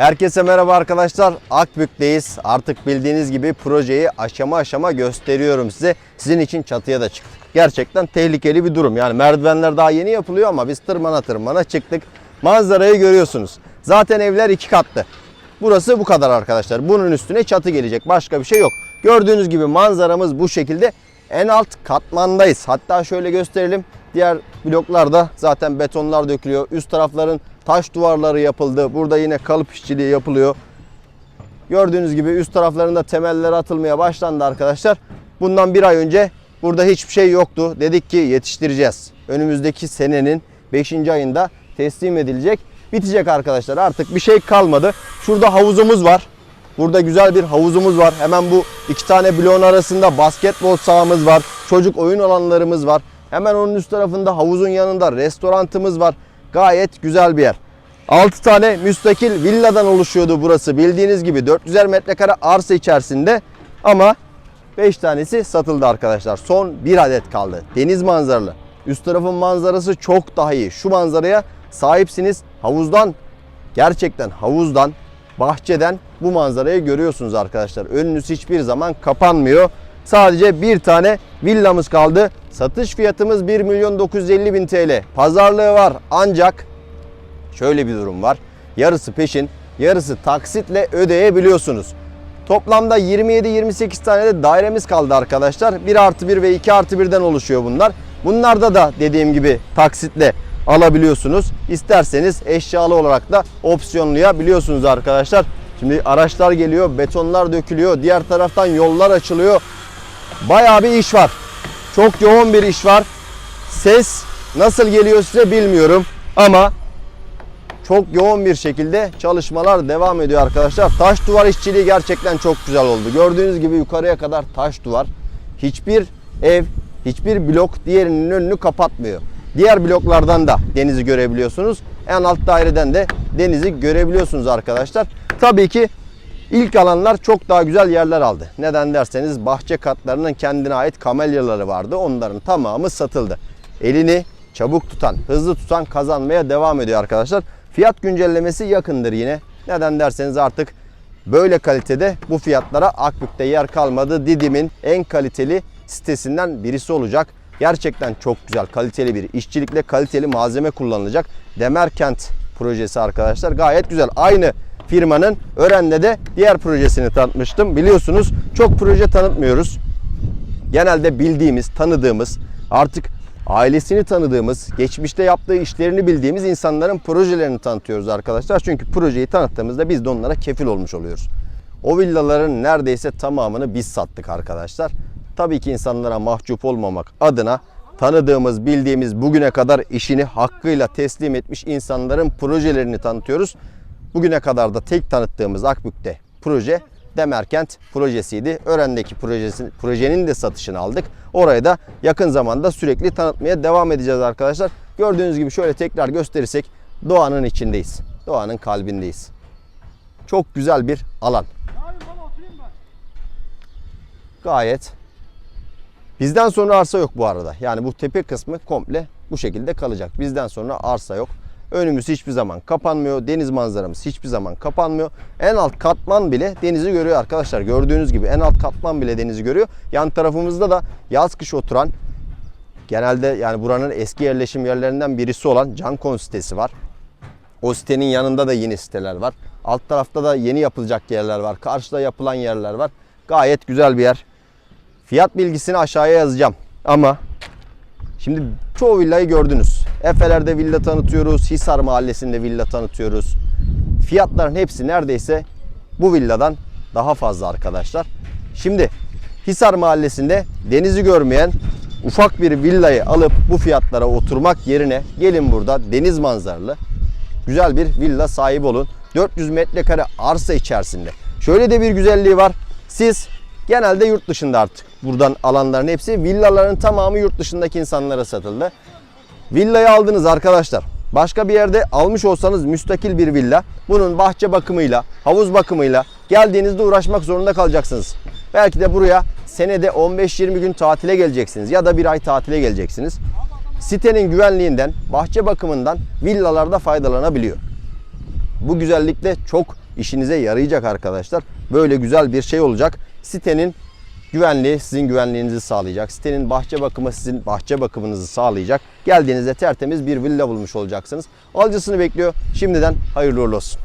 Herkese merhaba arkadaşlar. Akbük'teyiz. Artık bildiğiniz gibi projeyi aşama aşama gösteriyorum size. Sizin için çatıya da çıktık. Gerçekten tehlikeli bir durum. Yani merdivenler daha yeni yapılıyor ama biz tırmana tırmana çıktık. Manzarayı görüyorsunuz. Zaten evler iki katlı. Burası bu kadar arkadaşlar. Bunun üstüne çatı gelecek. Başka bir şey yok. Gördüğünüz gibi manzaramız bu şekilde. En alt katmandayız. Hatta şöyle gösterelim. Diğer bloklarda zaten betonlar dökülüyor. Üst tarafların taş duvarları yapıldı. Burada yine kalıp işçiliği yapılıyor. Gördüğünüz gibi üst taraflarında temeller atılmaya başlandı arkadaşlar. Bundan bir ay önce burada hiçbir şey yoktu. Dedik ki yetiştireceğiz. Önümüzdeki senenin 5. ayında teslim edilecek. Bitecek arkadaşlar. Artık bir şey kalmadı. Şurada havuzumuz var. Burada güzel bir havuzumuz var. Hemen bu iki tane bloğun arasında basketbol sahamız var. Çocuk oyun alanlarımız var. Hemen onun üst tarafında havuzun yanında restorantımız var. Gayet güzel bir yer. 6 tane müstakil villadan oluşuyordu burası. Bildiğiniz gibi 400'er metrekare arsa içerisinde ama 5 tanesi satıldı arkadaşlar. Son 1 adet kaldı. Deniz manzaralı. Üst tarafın manzarası çok daha iyi. Şu manzaraya sahipsiniz. Havuzdan gerçekten havuzdan bahçeden bu manzarayı görüyorsunuz arkadaşlar. Önünüz hiçbir zaman kapanmıyor. Sadece bir tane villamız kaldı. Satış fiyatımız 1 milyon 950 bin TL. Pazarlığı var ancak şöyle bir durum var. Yarısı peşin, yarısı taksitle ödeyebiliyorsunuz. Toplamda 27-28 tane de dairemiz kaldı arkadaşlar. 1 artı 1 ve 2 artı 1'den oluşuyor bunlar. Bunlarda da dediğim gibi taksitle alabiliyorsunuz. İsterseniz eşyalı olarak da opsiyonlayabiliyorsunuz arkadaşlar. Şimdi araçlar geliyor, betonlar dökülüyor. Diğer taraftan yollar açılıyor. Bayağı bir iş var. Çok yoğun bir iş var. Ses nasıl geliyor size bilmiyorum ama çok yoğun bir şekilde çalışmalar devam ediyor arkadaşlar. Taş duvar işçiliği gerçekten çok güzel oldu. Gördüğünüz gibi yukarıya kadar taş duvar. Hiçbir ev, hiçbir blok diğerinin önünü kapatmıyor. Diğer bloklardan da denizi görebiliyorsunuz. En alt daireden de denizi görebiliyorsunuz arkadaşlar. Tabii ki ilk alanlar çok daha güzel yerler aldı. Neden derseniz bahçe katlarının kendine ait kamelyaları vardı. Onların tamamı satıldı. Elini çabuk tutan, hızlı tutan kazanmaya devam ediyor arkadaşlar. Fiyat güncellemesi yakındır yine. Neden derseniz artık böyle kalitede bu fiyatlara Akbük'te yer kalmadı. Didim'in en kaliteli sitesinden birisi olacak. Gerçekten çok güzel, kaliteli bir işçilikle kaliteli malzeme kullanılacak. Demerkent projesi arkadaşlar gayet güzel. Aynı firmanın Ören'de de diğer projesini tanıtmıştım. Biliyorsunuz çok proje tanıtmıyoruz. Genelde bildiğimiz, tanıdığımız, artık ailesini tanıdığımız, geçmişte yaptığı işlerini bildiğimiz insanların projelerini tanıtıyoruz arkadaşlar. Çünkü projeyi tanıttığımızda biz de onlara kefil olmuş oluyoruz. O villaların neredeyse tamamını biz sattık arkadaşlar. Tabii ki insanlara mahcup olmamak adına tanıdığımız, bildiğimiz, bugüne kadar işini hakkıyla teslim etmiş insanların projelerini tanıtıyoruz. Bugüne kadar da tek tanıttığımız Akbük'te proje Demerkent projesiydi. Ören'deki projesi, projenin de satışını aldık. Orayı da yakın zamanda sürekli tanıtmaya devam edeceğiz arkadaşlar. Gördüğünüz gibi şöyle tekrar gösterirsek doğanın içindeyiz. Doğanın kalbindeyiz. Çok güzel bir alan. Gayet. Bizden sonra arsa yok bu arada. Yani bu tepe kısmı komple bu şekilde kalacak. Bizden sonra arsa yok. Önümüz hiçbir zaman kapanmıyor. Deniz manzaramız hiçbir zaman kapanmıyor. En alt katman bile denizi görüyor arkadaşlar. Gördüğünüz gibi en alt katman bile denizi görüyor. Yan tarafımızda da yaz kış oturan genelde yani buranın eski yerleşim yerlerinden birisi olan Cankon sitesi var. O sitenin yanında da yeni siteler var. Alt tarafta da yeni yapılacak yerler var. Karşıda yapılan yerler var. Gayet güzel bir yer. Fiyat bilgisini aşağıya yazacağım. Ama şimdi çoğu villayı gördünüz. Efeler'de villa tanıtıyoruz. Hisar Mahallesi'nde villa tanıtıyoruz. Fiyatların hepsi neredeyse bu villadan daha fazla arkadaşlar. Şimdi Hisar Mahallesi'nde denizi görmeyen ufak bir villayı alıp bu fiyatlara oturmak yerine gelin burada deniz manzaralı güzel bir villa sahibi olun. 400 metrekare arsa içerisinde. Şöyle de bir güzelliği var. Siz genelde yurt dışında artık buradan alanların hepsi villaların tamamı yurt dışındaki insanlara satıldı. Villayı aldınız arkadaşlar. Başka bir yerde almış olsanız müstakil bir villa. Bunun bahçe bakımıyla, havuz bakımıyla geldiğinizde uğraşmak zorunda kalacaksınız. Belki de buraya senede 15-20 gün tatile geleceksiniz ya da bir ay tatile geleceksiniz. Sitenin güvenliğinden, bahçe bakımından villalarda faydalanabiliyor. Bu güzellikle çok işinize yarayacak arkadaşlar. Böyle güzel bir şey olacak. Sitenin güvenliği sizin güvenliğinizi sağlayacak. Sitenin bahçe bakımı sizin bahçe bakımınızı sağlayacak. Geldiğinizde tertemiz bir villa bulmuş olacaksınız. Alıcısını bekliyor. Şimdiden hayırlı uğurlu olsun.